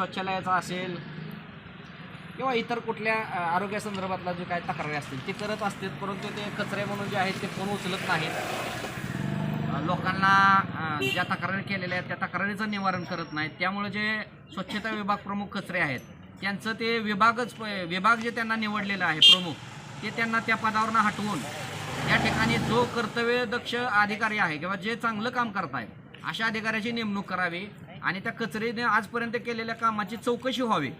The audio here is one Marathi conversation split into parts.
शौचालयाचा असेल किंवा इतर कुठल्या आरोग्यासंदर्भातला जे काही तक्रारी असतील ते करत असतील परंतु ते कचरे म्हणून जे आहेत ते कोण उचलत नाहीत. लोकांना ज्या तक्रारी केलेल्या आहेत त्या तक्रारीचं निवारण करत नाहीत. त्यामुळे जे स्वच्छता विभाग प्रमुख कचरे आहेत त्यांचं ते विभागच प- विभाग जे त्यांना निवडलेलं आहे प्रमुख ते त्यांना त्या पदावरनं हटवून या ठिकाणी जो कर्तव्यदक्ष अधिकारी आहे किंवा जे चांगलं काम करत आहेत अशा अधिकाऱ्याची नेमणूक करावी. आणि त्या कचरेने आजपर्यंत केलेल्या कामाची चौकशी व्हावी.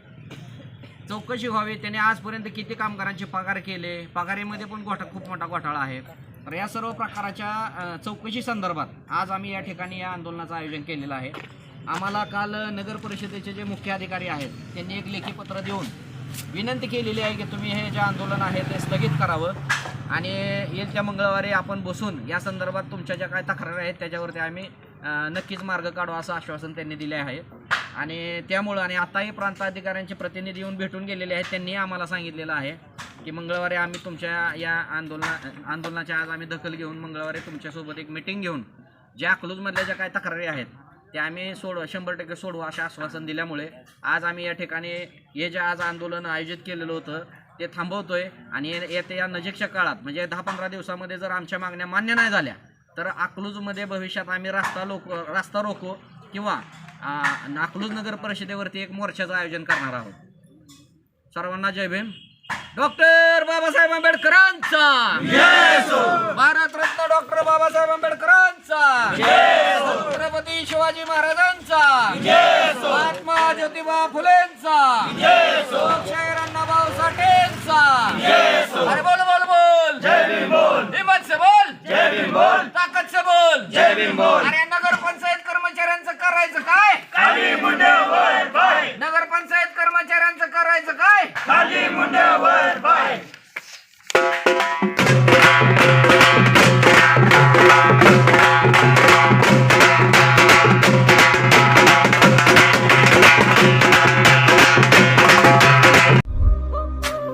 चौकशी व्हावी. त्याने आजपर्यंत किती कामगारांचे पगार केले? पगारीमध्ये पण घोटा खूप मोठा घोटाळा आहे. तर या सर्व प्रकाराच्या चौकशी संदर्भात आज आम्ही या ठिकाणी या आंदोलनाचं आयोजन केलेलं आहे. आम्हाला काल नगर परिषदेचे जे मुख्य अधिकारी आहेत त्यांनी एक लेखी पत्र देऊन विनंती केलेली आहे की तुम्ही हे जे आंदोलन आहे ते स्थगित करावं. आणि येत्या मंगळवारी आपण बसून या संदर्भात तुमच्या ज्या काय तक्रारी आहेत त्याच्यावरती आम्ही नक्कीच मार्ग काढू असं आश्वासन त्यांनी दिले आहे. आणि त्यामुळं आणि आताही प्रांताधिकाऱ्यांचे प्रतिनिधी येऊन भेटून गेलेले आहेत त्यांनी आम्हाला सांगितलेलं आहे की मंगळवारी आम्ही तुमच्या या आंदोलना आंदोलनाच्या आज आम्ही दखल घेऊन मंगळवारी तुमच्यासोबत एक मिटिंग घेऊन ज्या अकलूजमधल्या ज्या काही तक्रारी आहेत त्या आम्ही सोड शंभर टक्के सोडवू असं आश्वासन दिल्यामुळे आज आम्ही या ठिकाणी हे जे आज आंदोलन आयोजित केलेलं होतं ते थांबवतोय. आणि येत्या या नजीकच्या काळात म्हणजे दहा पंधरा दिवसामध्ये जर आमच्या मागण्या मान्य नाही झाल्या तर अकलूजमध्ये भविष्यात आम्ही रास्ता लोक रास्ता रोको किंवा अकलूज नगर परिषदेवरती एक मोर्चाचं आयोजन करणार आहोत. सर्वांना जय भीम. डॉक्टर बाबासाहेब आंबेडकरांचा! भारतरत्न डॉक्टर बाबासाहेब आंबेडकरांचा! छत्रपती शिवाजी महाराजांचा! महात्मा ज्योतिबा फुलेंचा!